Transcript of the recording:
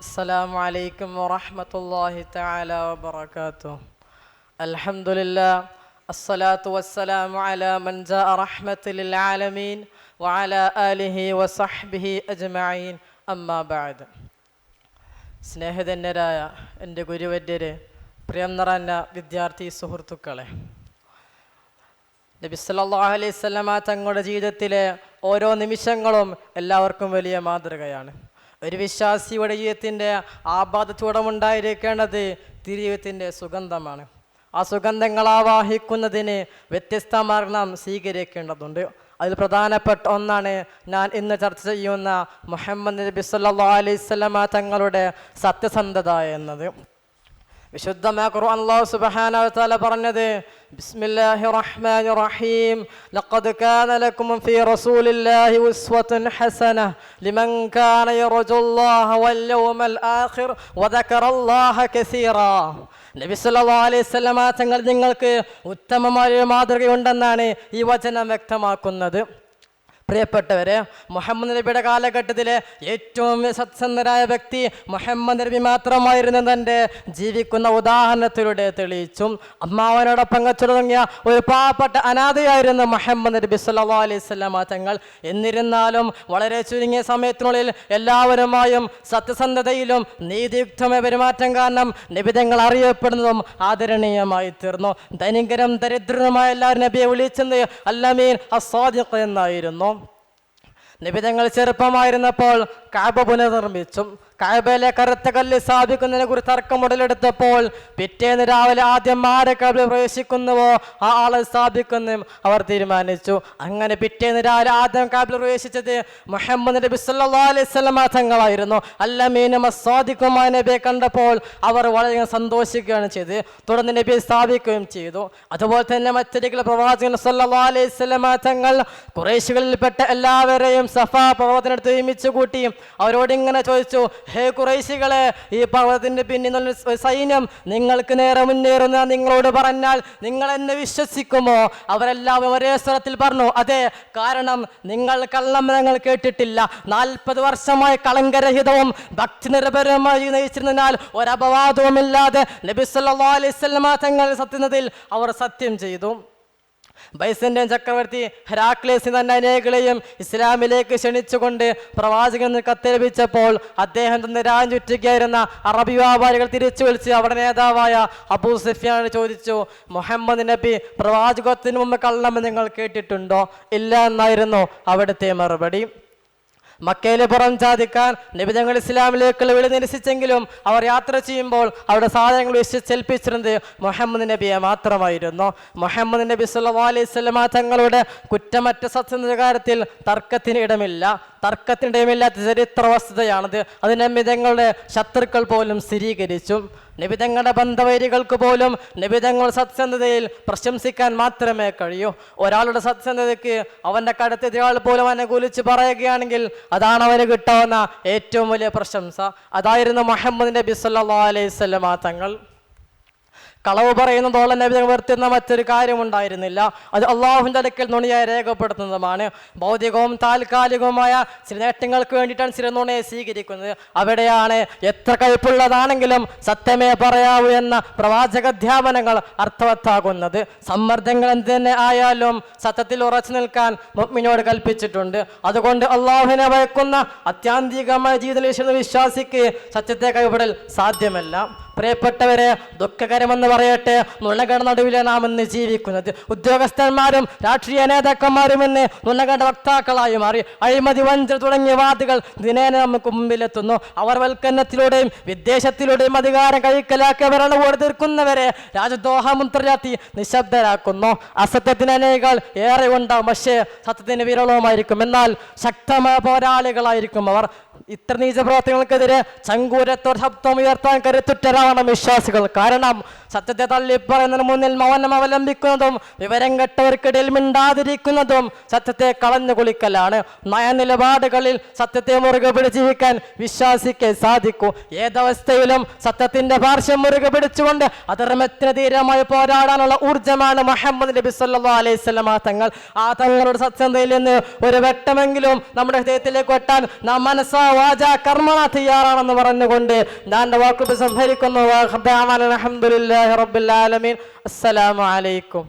السلام عليكم ورحمة الله تعالى وبركاته الحمد لله الصلاة والسلام على من جاء رحمة للعالمين وعلى آله وصحبه أجمعين أما بعد സ്നേഹിതന്യരായ എൻ്റെ ഗുരുവര്യരെ പ്രിയം നിറഞ്ഞ വിദ്യാർത്ഥി സുഹൃത്തുക്കളെ നബി സല്ലല്ലാഹു അലൈഹി സ്വലമ തങ്ങളുടെ ജീവിതത്തിലെ ഓരോ നിമിഷങ്ങളും എല്ലാവർക്കും വലിയ മാതൃകയാണ് ഒരു വിശ്വാസിയുടെ ജീവിതത്തിന്റെ ആപാദത്തോടമുണ്ടായിരിക്കേണ്ടത് തിരുജീവിതത്തിന്റെ സുഗന്ധമാണ്. ആ സുഗന്ധങ്ങൾ ആവാഹിക്കുന്നതിന് മരണം സ്വീകരിക്കേണ്ടതുണ്ട്. അതിൽ പ്രധാനപ്പെട്ട ഒന്നാണ് ഞാൻ ഇന്ന് ചർച്ച ചെയ്യുന്ന മുഹമ്മദ് നബി സല്ലല്ലാഹു അലൈഹി സ്വലമ തങ്ങളുടെ സത്യസന്ധത എന്നത്. വിശുദ്ധമായ ഖുർആൻ അല്ലാഹു സുബ്ഹാനഹു വ തആല പറഞ്ഞു ബിസ്മില്ലാഹിർ റഹ്മാനിർ റഹീം ലഖദ് കാന ലക്കും ഫീ റസൂലില്ലാഹി ഉസ്വത്തുൻ ഹസന ലിമൻ കാന യർജുല്ലാഹ വൽ യൗമൽ ആഖിർ വദക്കറല്ലാഹ കസീറാ. നബി സല്ലല്ലാഹു അലൈഹി വസല്ലമ തങ്ങൾ നിങ്ങൾക്ക് ഉത്തമമായ മാതൃകയുണ്ടെന്നാണ് ഈ വചനം വ്യക്തമാക്കുന്നത്. പ്രിയപ്പെട്ടവരെ മുഹമ്മദ് നബിയുടെ കാലഘട്ടത്തിലെ ഏറ്റവും സത്സന്ധരായ വ്യക്തി മുഹമ്മദ് നബി മാത്രമായിരുന്നു തന്റെ ജീവിക്കുന്ന ഉദാഹരണത്തിലൂടെ തെളിയിച്ചും അമ്മാവനോടൊപ്പം തുടങ്ങിയ ഒരു പാവപ്പെട്ട അനാഥയായിരുന്നു മുഹമ്മദ് നബി സല്ലല്ലാഹു അലൈഹി സ്വലാമ തങ്ങൾ എന്നിരുന്നാലും വളരെ ചുരുങ്ങിയ സമയത്തിനുള്ളിൽ എല്ലാവരുമായും സത്യസന്ധതയിലും നീതിയുക്തമായ പെരുമാറ്റം കാരണം നിബിതങ്ങൾ അറിയപ്പെടുന്നതും ആദരണീയമായി തീർന്നു. ധനികരം ദരിദ്രനുമായ എല്ലാവരും നബിയെ വിളിച്ചത് അല്ലമീൻ അസ്വാദിഖ് എന്നായിരുന്നു. നിബിതങ്ങൾ ചെറുപ്പമായിരുന്നപ്പോൾ കാബ പുനർനിർമ്മിച്ചു കാബയിലെ കറുത്ത കല്ല് സ്ഥാപിക്കുന്നതിനെ കുറിച്ച് തർക്കം ഉടലെടുത്തപ്പോൾ പിറ്റേന്ന് രാവിലെ ആദ്യം ആരെ കാബിൽ പ്രവേശിക്കുന്നുവോ ആ ആളെ സ്ഥാപിക്കുന്നു അവർ തീരുമാനിച്ചു. അങ്ങനെ പിറ്റേന്ന് രാവിലെ ആദ്യം കാബിൽ പ്രവേശിച്ചത് മുഹമ്മദ് നബി സല്ലാ അലൈഹി വസല്ലമ തങ്ങളായിരുന്നു. അല്ലമീനും അസ്വാദിക്കുമായ നബിയെ കണ്ടപ്പോൾ അവർ വളരെ സന്തോഷിക്കുകയാണ് ചെയ്ത് തുടർന്ന് നബിയെ സ്ഥാപിക്കുകയും ചെയ്തു. അതുപോലെ തന്നെ മറ്റൊരിക്കൽ പ്രവാചകൻ സല്ലാ അലൈഹി വസല്ലമ തങ്ങൾ കുറേശികളിൽപ്പെട്ട എല്ലാവരെയും സഫ പർവതത്തിനടുത്ത് ഒരുമിച്ച് കൂട്ടി അവരോട് ഇങ്ങനെ ചോദിച്ചു ഹേ കുറേശികളെ ഈ പർവതത്തിന്റെ പിന്നിൽ സൈന്യം നിങ്ങൾക്ക് നേരെ മുന്നേറുന്ന നിങ്ങളോട് പറഞ്ഞാൽ നിങ്ങൾ എന്നെ വിശ്വസിക്കുമോ? അവരെല്ലാവരും ഒരേ സ്വരത്തിൽ പറഞ്ഞു അതെ കാരണം നിങ്ങൾ കള്ളമരങ്ങൾ കേട്ടിട്ടില്ല. നാൽപ്പത് വർഷമായി കളങ്കരഹിതവും ഭക്തി നിരപരമായി നയിച്ചിരുന്നതിനാൽ ഒരപവാദവുമില്ലാതെ നബി സല്ലല്ലാഹു അലൈഹി വസല്ലമ തങ്ങൾ സത്യത്തിൽ അവർ സത്യം ചെയ്തു. ബൈസന്റൈൻ ചക്രവർത്തി ഹെരാക്ലേസ് തന്നെ അനേകളെയും ഇസ്ലാമിലേക്ക് ക്ഷണിച്ചുകൊണ്ട് പ്രവാചകൻ കത്തേൽപ്പിച്ചപ്പോൾ അദ്ദേഹം തന്നെ ചുറ്റുകയായിരുന്ന അറബി വ്യാപാരികൾ തിരിച്ചു വിളിച്ച് അവിടെ നേതാവായ അബൂ സഫിയാൻ ചോദിച്ചു മുഹമ്മദ് നബി പ്രവാചകത്തിന് മുമ്പ് കള്ളമെന്ന് നിങ്ങൾ കേട്ടിട്ടുണ്ടോ? ഇല്ല എന്നായിരുന്നു അവിടുത്തെ മറുപടി. മക്കയിലെ പുറം ചാതിക്കാൻ നിബിധങ്ങൾ ഇസ്ലാമിലേക്കുള്ള വിളി നിരസിച്ചെങ്കിലും അവർ യാത്ര ചെയ്യുമ്പോൾ അവിടെ സാധനങ്ങൾ വിശ്വസിച്ചേൽപ്പിച്ചിരുന്നത് മുഹമ്മദ് നബിയെ മാത്രമായിരുന്നു. മുഹമ്മദ് നബി സല്ലാ അലൈഹി സ്വലമ തങ്ങളുടെ കുറ്റമറ്റ സത്യത്തിന്റെ തർക്കത്തിന് ഇടമില്ല. തർക്കത്തിന് ഇടമില്ലാത്ത ചരിത്ര വസ്തുതയാണത്. അതിനെ മിതങ്ങളുടെ ശത്രുക്കൾ പോലും സ്ഥിരീകരിച്ചു. നിബിതങ്ങളുടെ ബന്ധവൈരികൾക്ക് പോലും നിബിതങ്ങൾ സത്യസന്ധതയിൽ പ്രശംസിക്കാൻ മാത്രമേ കഴിയൂ. ഒരാളുടെ സത്യസന്ധതയ്ക്ക് അവന്റെ കടത്തിയാൾ പോലും അനുകൂലിച്ച് പറയുകയാണെങ്കിൽ അതാണ് അവന് കിട്ടാവുന്ന ഏറ്റവും വലിയ പ്രശംസ. അതായിരുന്നു മുഹമ്മദ് നബി സല്ലല്ലാഹു അലൈഹി വസല്ലമ തങ്ങൾ. കളവ് പറയുന്നതോളം നബി തങ്ങൾ വരുത്തുന്ന മറ്റൊരു കാര്യമുണ്ടായിരുന്നില്ല. അത് അള്ളാഹുവിന്റെ അടുക്കൽ നുണിയായി രേഖപ്പെടുത്തുന്നതുമാണ് ഭൗതികവും താൽക്കാലികവുമായ ചില നേട്ടങ്ങൾക്ക് വേണ്ടിയിട്ടാണ് ചില നുണയെ സ്വീകരിക്കുന്നത്. അവിടെയാണ് എത്ര കയ്പുള്ളതാണെങ്കിലും സത്യമേ പറയാവൂ എന്ന പ്രവാചക അധ്യാപനങ്ങൾ അർത്ഥവത്താകുന്നത്. സമ്മർദ്ദങ്ങൾ എന്ത് തന്നെ ആയാലും സത്യത്തിൽ ഉറച്ചു നിൽക്കാൻ മുഗ്മിനോട് കൽപ്പിച്ചിട്ടുണ്ട്. അതുകൊണ്ട് അള്ളാഹുവിനെ ഭയക്കുന്ന അത്യാന്തികമായ ജീവിത വിശ്വാസിക്ക് സത്യത്തെ കൈവിടൽ സാധ്യമല്ല. പ്രിയപ്പെട്ടവരെ ദുഃഖകരമെന്ന് പറയട്ടെ നുണകട നടുവിലെ നാം ഇന്ന് ജീവിക്കുന്നത് ഉദ്യോഗസ്ഥന്മാരും രാഷ്ട്രീയ നേതാക്കന്മാരും ഇന്ന് നുണകട വക്താക്കളായി മാറി. അഴിമതി വഞ്ചന തുടങ്ങിയ വാദികൾ ദിനേന നമുക്ക് മുമ്പിലെത്തുന്നു. അവർ വൽക്കരണത്തിലൂടെയും വിദ്ദേശത്തിലൂടെയും അധികാരം കൈക്കലാക്കിയ ഭരണകൂട് തീർക്കുന്നവരെ രാജദ്രോഹമുദ്രാത്തി നിശബ്ദരാക്കുന്നു. അസത്യത്തിന് അനേകൾ ഏറെ ഉണ്ടാവും പക്ഷേ സത്യത്തിന് വിരളവുമായിരിക്കും. എന്നാൽ ശക്തമായ പോരാളികളായിരിക്കും അവർ. ഇത്ര നീച പ്രവർത്തനങ്ങൾക്കെതിരെ ചങ്കൂരത്തോ ശബ്ദം ഉയർത്താൻ കരുത്തുറ്റരാ തയ്യാറാവണം വിശ്വാസികൾ. കാരണം സത്യത്തെ തള്ളിപ്പറയുന്നതിന് മുന്നിൽ മൗനം അവലംബിക്കുന്നതും വിവരം കെട്ടവർക്കിടയിൽ മിണ്ടാതിരിക്കുന്നതും സത്യത്തെ കളഞ്ഞു കുളിക്കലാണ്. നയനിലപാടുകളിൽ സത്യത്തെ മുറുകെ പിടിച്ച് ജീവിക്കാൻ വിശ്വാസിക്ക് സാധിക്കൂ. ഏതവസ്ഥയിലും സത്യത്തിന്റെ പാർശ്വം മുറുകെ പിടിച്ചുകൊണ്ട് അധർമ്മത്തിന് ധീരമായി പോരാടാനുള്ള ഊർജമാണ് മുഹമ്മദ് നബി സല്ലാ അലൈഹി ആ തങ്ങൾ. ആ തങ്ങളുടെ സത്യന്തയിൽ നിന്ന് ഒരു വെട്ടമെങ്കിലും നമ്മുടെ ഹൃദയത്തിലേക്ക് വെട്ടാൻ നാം മനസ്സാ വാച കർമ്മ തയ്യാറാണെന്ന് പറഞ്ഞുകൊണ്ട് ഞാൻ اللهم وأخبام على الحمد لله رب العالمين. السلام عليكم.